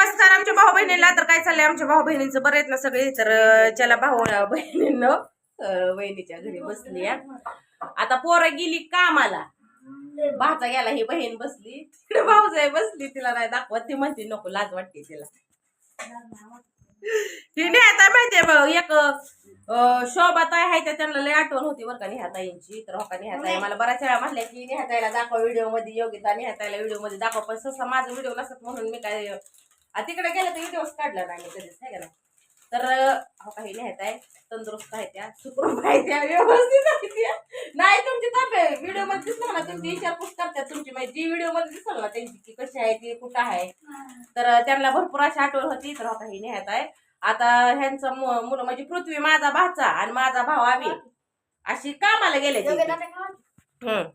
नमस्कार आमच्या भाऊ बहिणीला तर काय चाललंय आमच्या भाऊ बहिणींचं बरं आहेत ना सगळे? तर अं, चला भाऊ बहिणींनो बहिणीच्या घरी बसली आता पोरं गेली कामाला. भाचा गेला ही बहीण बसली. तिकडे भाऊजाई बसली. तिला नाही दाखवत. ती म्हणते नको लाज वाटते तिला. ती आता माहितीये बघ एक शोभा ताई आहे त्या त्यांना लय आठवण होती बरं का निहाताईंची. तर हो का नेहाताई? मला बऱ्याच वेळा म्हटल्या की नेहाताईला दाखव व्हिडिओमध्ये योगिता नेहाताईला व्हिडिओमध्ये दाखव. पण सहसा माझा व्हिडिओ नसत म्हणून मी काय तिकडे गेलं तर व्हिडिओच काढला नाही कधीच नाही? तर अं, हो काही नेहत आहे तंदुरुस्त आहे त्या सुखरूप आहे त्या व्यवस्थित आहे त्या. नाही तुमची तब्येत व्हिडिओमध्ये दिसणार ना तुमची विचारपूस करतात तुमची माहिती. जी व्हिडिओमध्ये दिसणार ना त्यांची की कशी आहे ती कुठं आहे? तर त्यांना भरपूर अशी आठवण होती तर ही नेहत आहे आता ह्यांचं मुलं म्हणजे पृथ्वी माझा भाचा आणि माझा भाव आम्ही अशी कामाला गेले.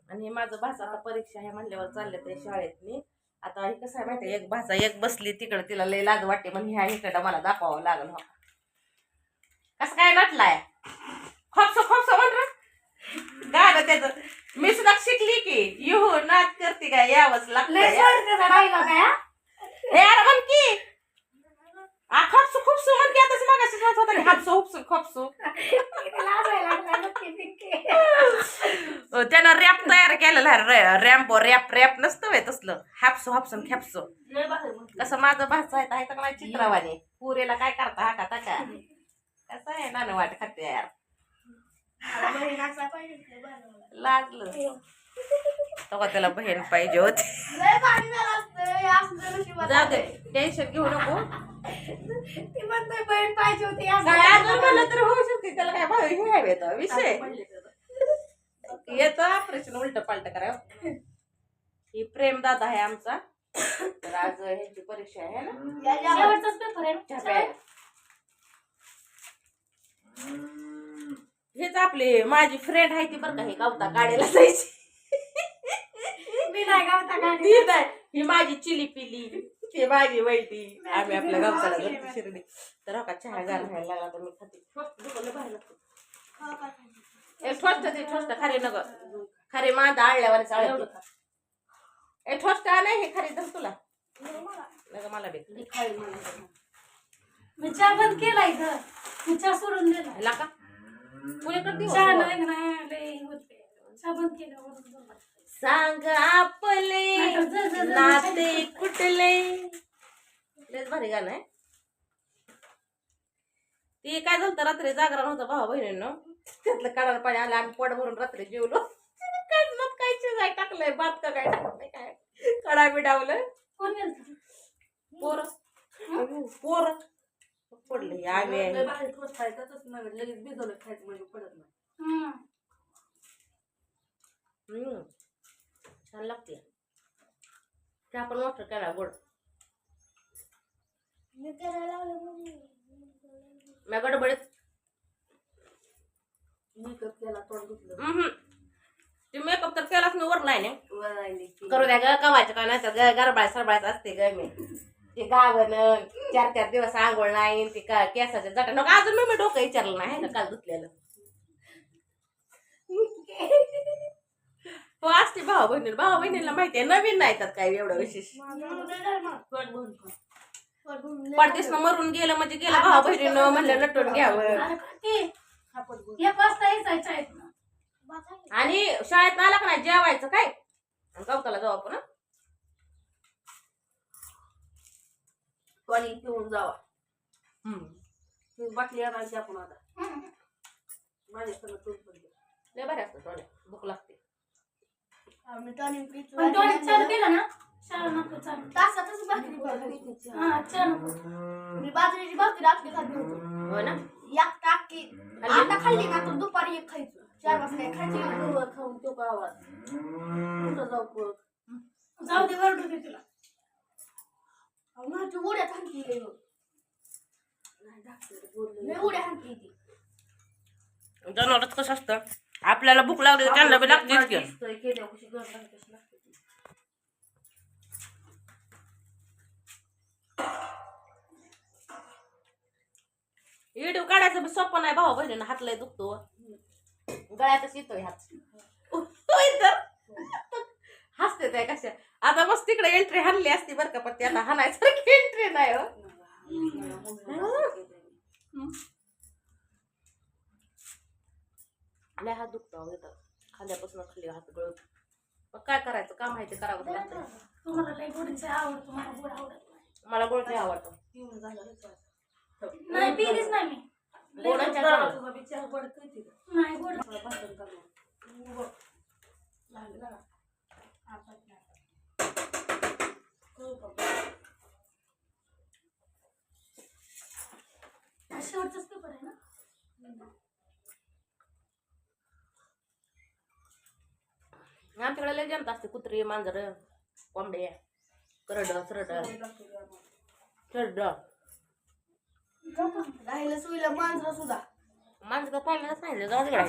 आणि हे माझं भाचा परीक्षा आहे म्हणल्यावर चालले ते शाळेत आता हे कसं आहे माहिती एक भाचा एक बसली तिकडे तिला लय लाज वाटते म्हणून ह्या इकडं मला दाखवावं लागल. हो कसं काय नटलाय? खोपसो खोपसो म्हण रे. गाणं त्याचं. मी सुद्धा शिकली की युहू नाच करते काय यावंच लागतं हे अरे म्हण की आ खोपसू खोपसू म्हण की आताच मगाशी म्हणत होता की हापसू हुपसू खोपसू अ, त्यानं रॅप तयार केलेला आहे रॅम्प रॅप रॅप नसतं व्हय तसलं. हापसू हापसून खेपसू कसं माझं भाषा आहे तर काय चित्रवाणी. पुरेला काय करता हा का टाका कसं आहे नानं वाट खाते यार. लागलं. तेव्हा त्याला बहीण पाहिजे होती. जाऊ दे टेन्शन घेऊ नको. काय अजून म्हणलं तर होऊ शकते त्याला काय भाऊ हे तो विषय येतो ऑपरेशन उलट पालट करा. ही प्रेम दादा आहे आमचा. तर आज ह्याची परीक्षा आहे ना. हेच आपले माझी फ्रेंड आहे ती बरं का हे गावता गाडीला जायची. ती नाही. ही माझी चिली पिली. ती माझी वैटी आम्ही आपल्या गावताला जातो शिर्डी. तर हो का चहा गार व्हायला लागला तर मी खाते. बाहेर लागतं. ए ठोस्ट ते ठोस्ट खारे नग खारे माझा आळल्यावर चाळत ए ठोस्ट नाही हे खारे धर तुला. नग मला? बी मी चहा बंद केला इथं. मी चहा सोडून दिला का? पुण्याकडे चहा हो. नाही नाही लय होते. चहा बंद केला. सांग आपले नाते कुठले. लयच भारी गाणं आहे. ते काय झालं रात्री जागरण होतं भावा बहिणींनो. त्यातलं काढायला पाणी आलं आम्ही पोट भरून रात्री जेवलो. काढण्यात काय शिजाय टाकलंय भात का काय टाकलंय काय? कडा बिडावलं? पोर. पोर. पडले आम्ही. लगेच भिजवलं खायचं म्हणजे पडत नाही. छान लागते ते आपण मोठं करा गोड मी गडबडीत. मेकअप केला तोंड. ते मेकअप तर केलाच मी वर नाही ना की. करू द्या ग कवायचं काय नाही तर गरबाळ सरबाळच असते ग मी. ते गावन चार चार दिवस आंघोळ नाही ते का केसाच्या जटा नको अजून मी डोकं विचारलं नाही का? काल धुतलेलं. हो असते भाऊ बहिणीला भाऊ बहिणीला माहिती आहे नवीन नाही त्यात काय एवढं विशेष. पडदेसनं मरून गेलं म्हणजे गेलं भाऊ बहिणीनं म्हणलं नटून घ्यावं. आणि शाळेत आला का नाही? जेवायचं काय? गवताला जाऊ आपण? पाणी पिऊन जावा. बाटली आणायची आपण आता. हम्म. माझ्याकडे तूप. लय बरे असतं भूक लागते. पण डोळ्यात चालू केलं ना? शाळा नको चालू तासातच भाकरी बनवायची. हा चहा नको. मी बाजरीची भाकरी रात्री खात हो ना? एक टाकी. आता खाल्ली ना तर दुपारी एक खायचं. चार वाजता एक खायची ना. गहू खाऊन तो का आवाज कुठं जाऊ जाऊ दे वरडू दे तुला. अहो, माझी उड्या हो. नाही बोलले लय उड्या थांबली ती. जनावरच कसं असतं? आपल्याला भूक लागली तर त्यांना बी लागतेच की. व्हिडिओ काढायचं बी सोपं नाही भाऊ बहिणीनं हात लय दुखतो. गळ्यातच येतोय हात. तर. हसते ते कशा. आता बस तिकडे एंट्री हाणली असती बरं का पण ती आता हाणायसारखी एंट्री नाही हो? लय हात दुखतो इथं. खांद्यापासून खाली हात गळत मग काय करायचं काम आहे ते करावं लागतं तुम्हाला लई गोडीचं आवडतं मला गोड आवडत नाही मला गोड नाही आवडतं पिऊन झालं रे चहा. नाही पिलीच नाही मी गोडाच्या तुझा गोड. तुझा बी चहा गोड करते का? नाही गोड थोडं भाकरी करून. उभं. झालं ना? आपण नाही. करू का? शेवटचाच पेपर आहे ना आमच्याकडे लय जनता असते कुत्री मांजर कोंबडे करड सरड. सरड. राहिलं सुईला मांजर सुद्धा. मांजर पाहिलं सांगितलं जाऊ तिकडे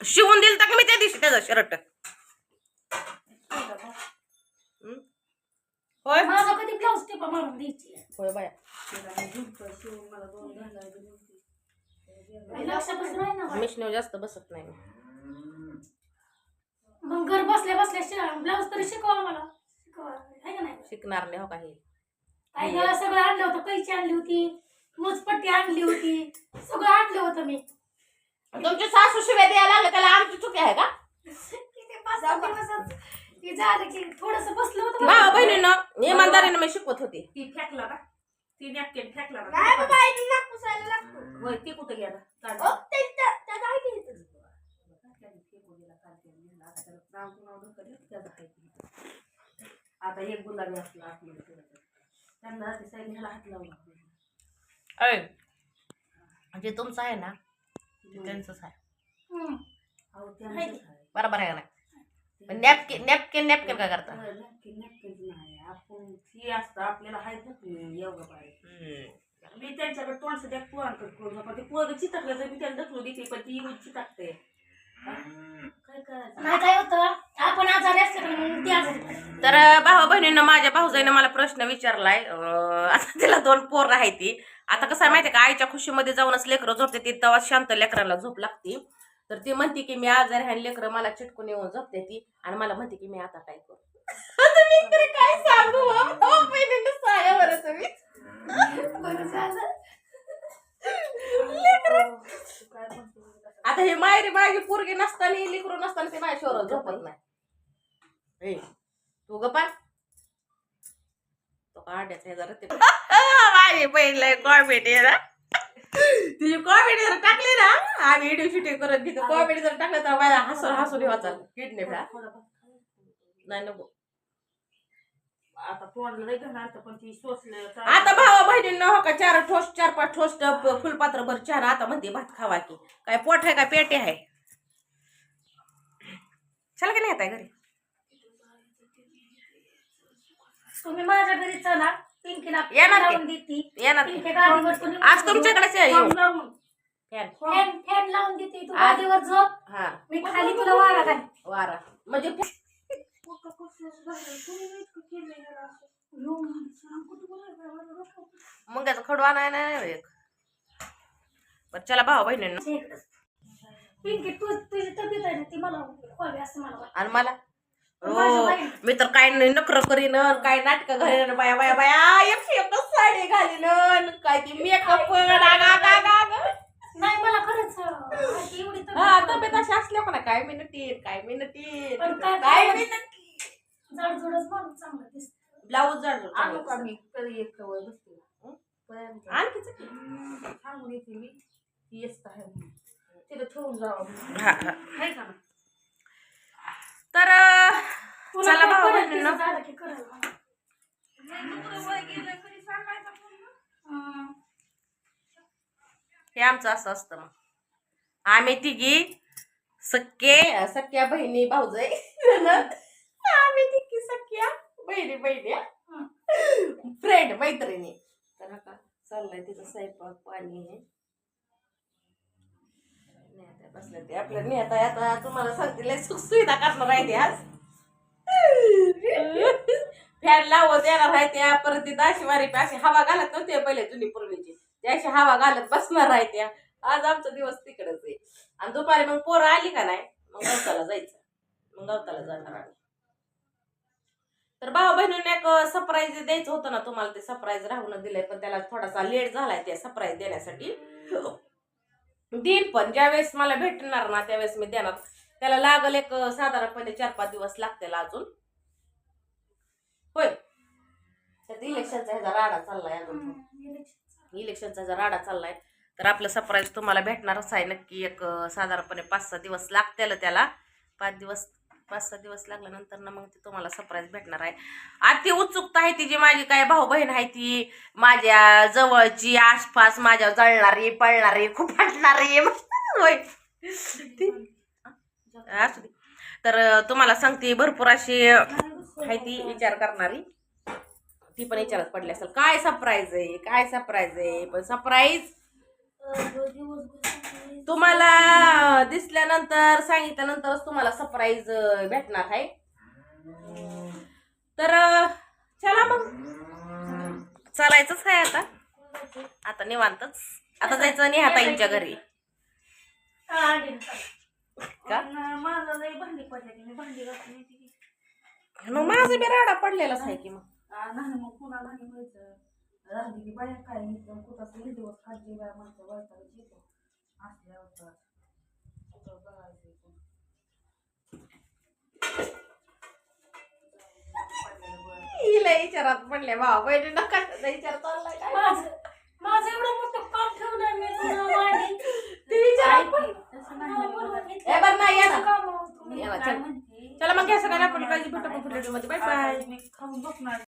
शिवून दिल तर मी त्या दिवशी त्याचा शर्ट? होय? माझा कधी ब्लाऊज टिपा मारून द्यायची? होय बाया. तिला मी झुणकं शिवून मला दोन घालायला दिली होती. लक्षातच नाही ना बाई. मिशनीवर जास्त बसत नाही मी. मग घर बसल्या बसल्या ब्लाऊज तरी शिकवा मला. शिकवा. आहे का नाही? शिकणार नाही हो काही गं, सगळं आणलं होतं. कैची आणली होती मोजपट्टी आणली होती. सगळं आणलं होतं मी. तुमची सासू शिव्या द्यायला लागले त्याला आमची चुकी आहे का? झालं की थोडस बसलं होतं. बहिणीनं इमानदारीनं मी शिकवत होती. ती फेकला का? ती नॅपकिन फेकला बाबा नाक पुसायला लागतो होय, ती कुठं गेला काढ. अहो, ते- त्या- त्याचं आहे की इथं. त्याने फेकून दिला काल त्याने नेला. आता त्याला नाव कुणावर ढकललं, त्याचं आहे ते. आता एक गुलाबी असला आतमध्ये फिरत. त्यांना ते हात लावला अय जे तुमचं आहे ना ते त्यांचंच आहे हम्म. अहो, त्यांचंच आहे. बरोबर आहे का नाही नॅपकिन नॅपकिन नॅपकिन काय करता होय, नाही ही असतं आपल्याला हाय एवढं पाहिजे. मी त्यांच्याकडे तोंड सध्या पोरांकडे करून पण ते पोरग चितकलं तर मी त्याला ढकलून देते पण ती येऊन चितकते. काय करायचं? नाही काय होतं आपण आजारी असले का मग ती आजारी पडते. तर भावा बहिणीनं माझ्या भाऊजाईनं मला प्रश्न विचारलाय अं, आता तिला दोन पोर आहे ती. आता कसं आहे माहितीये का आईच्या खुशीमध्ये जाऊनच लेकरं झोपते ती तेव्हा शांत लेकराला झोप लागते. तर ती म्हणते की मी आजारी आहे लेकरं मला चिटकून येऊन झोपते ती. आणि मला म्हणते की मी आता काय करू? आता मी तरी काय सांगू हो? सांगा बरं तुम्ही. बरं झालं. लेकरं. काय म्हणतो आता हे मायरी माझी पोरगी नसताना लेकरू नसताना ते माझ्या शोरात झोपत नाही. ए, तू गप्पा तो काढ्याचा जरा ते माझी लय कॉमेडी ना तुझी कॉमेडी जर टाकली ना आम्ही व्हिडिओ शूटिंग करत घेतो कॉमेडी जर टाकलं तर माझ्या हसून हसून वाचा किडनी नाही नको. आता तोंडला नाही घेणार तर पण ती सोसलं आता भावा बहिणींना हो का चार ठोस चार पाच ठोस फुलपात्र भर चार आता म्हणते भात खावा की. काय पोट आहे काय पेटे आहे? चला की नाही येत आहे घरी? तुम्ही माझ्या घरी चला. पिंकीला येणार की? लावून देते. येणार की? पिंकी गादीवर तुम्ही आज तुमच्याकडेच आहे येऊ. लावून. फॅन. फॅन फॅन लावून देते. तू आज- गादीवर झोप. हा. मी खाली तुला वारा घाल. वारा. म्हणजे मुंग्याचा खडू आणाय नाही एक. बरं चला भाऊ बहिणींना. पिंकी तू तुझी तब्येत आहे ना ती मला व्हावी असं मला वाटतं. आणि मला? माझ्या हो मी तर काय नाही नखर करीन काय नाटक घालीन बाया बाया बाया एकशे एकच साडी घालीन काय ती मेकअप नाही मला खरंच अं, माझी एवढी हा तब्येत तब्येत अशी असल्या ना काय मिनिटीन काय पण काय? मिनिटी ब्लाऊज जड आणू का मी कधी एक कवळ बसते सांगून येते मी. ती येत आहे म्हणून. तिथं ठेवून जावं हा हा. आहे का ना तर चला भाऊ बहिणींनो. हं. आमचं असं असतं मग. आम्ही तिघी सख्खे सख्या बहिणी भाऊजाई आम्ही तिघी. बहिणी बहिणी फ्रेंड मैत्रिणी. तर का चाललंय तिचं स्वयंपाक पाणी. हे नेहत्या बसल्या ते आपल्या नेहता आता तुम्हाला सांगतील लय सुख करणार आहे ते आज. फॅन लावत येणार आहे त्या. परत ती दाशी वारी अशी हवा घालत नव्हते पहिले जुनी पूर्वीची. त्या अशी हवा घालत बसणार आहे त्या. आज आमचा दिवस तिकडेच आहे. आणि दुपारी मग पोरं आली का नाही? मग गवताला जायचं. मग गवताला जाणार आम्ही. तर भाऊ बहिणीने एक सरप्राईज द्यायचं होतं ना तुम्हाला ते सरप्राईज राहून दिलंय पण त्याला थोडासा लेट झालाय ते सरप्राईज देण्यासाठी. देईन पण ज्यावेळेस मला भेटणार ना त्यावेळेस मी देणार. त्याला लागल एक साधारणपणे चार पाच दिवस लागतील अजून. होय. त्यात इलेक्शनचा ह्याचा राडा चाललाय अजून. इलेक्शनचा जर राडा चाललाय. तर आपलं सरप्राईज तुम्हाला भेटणारच आहे. नक्की एक साधारणपणे पाच सहा दिवस लागतील त्याला. पाच दिवस पाच सहा दिवस लागल्यानंतर ना मग ती तुम्हाला सरप्राईज भेटणार आहे. अति उत्सुकता आहे ती जी माझी काय भाऊ बहीण आहे ती माझ्या जवळची आसपास माझ्या जळणारी पळणारी खूप फाटणारी असू दे. तर तुम्हाला सांगते भरपूर अशी आहे ती विचार करणारी. ती पण विचारात पडली असेल काय सरप्राईज आहे? काय सरप्राईज आहे? पण सरप्राईज तुम्हाला दिसल्यानंतर सांगितल्यानंतरच तुम्हाला सरप्राईज भेटणार आहे. तर चला मग. चालायचंच आहे आता. आता निवांतच. आता जायचं नेहाताईंच्या घरी का? माझं की. मग माझं बी राडा पडलेलाच आहे की मग. नाही मग पुन्हा नाही व्हायचं राहिली की बाया काय इथं कुठं तरी दिवस खालची बाया म्हणतं वैताग येतो असल्यावर तर. कुठं बघायचं इथं. पडलेलं बरं. हिला विचारात पडले भाऊ बहिणी नका विचार चाललाय काय माझं माझं एवढं मोठं काम ठेवलं मी तुझं मांडी. ते विचारात ऐक पड की, तसं नाही मला बोलत. बोलवत घेतलं. ए, बरं नाही, या ना. तुझं काम होतं. मी या ना, काय चल. म्हणते चला मग घ्या सगळ्यांना आपण काळजी भेटू मध्ये बाय बाय आता मी खाऊन बघणार